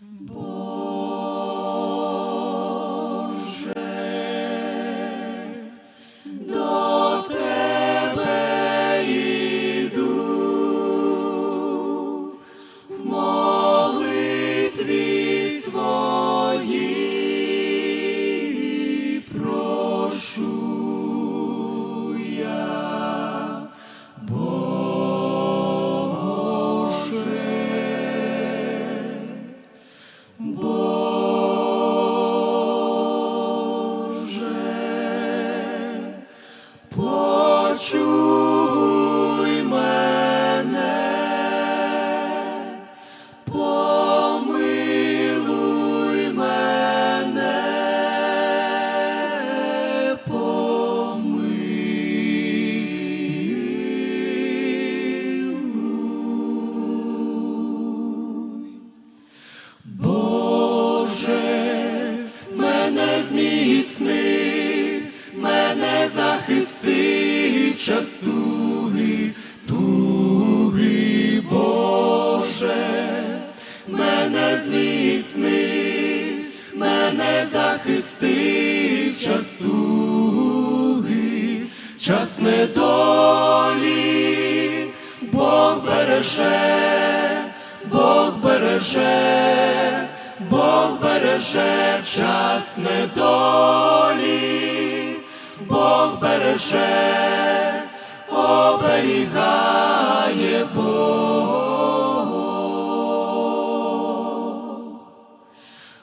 Hmm. Боже, мене зміцни, мене захисти в туги, Боже, мене зміцни, мене захисти в час туги, час недолі, Бог береже, Бог береже, Бог береже час недолі, Бог береже, оберігає Бог.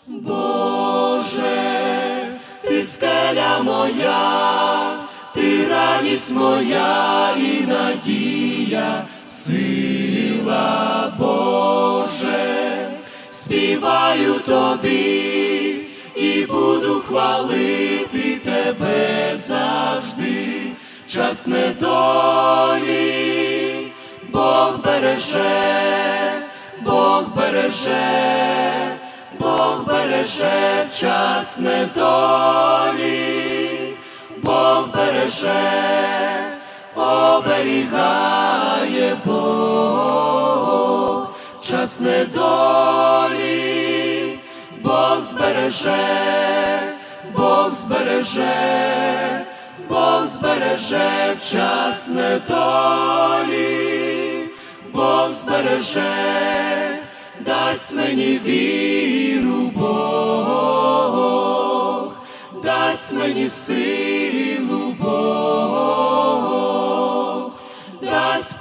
Боже, ти скеля моя, ти радість моя і надія, сила Боже, співаю тобі і буду хвалити тебе завжди, час недолі, Бог береже, Бог береже. Бог береже в час недолі, Бог береже, оберігає Бог. Час недолі, Бог збереже, Бог збереже, Бог збереже в час недолі, Бог збереже дасть мені віру Бог, дасть мені силу Бог, дасть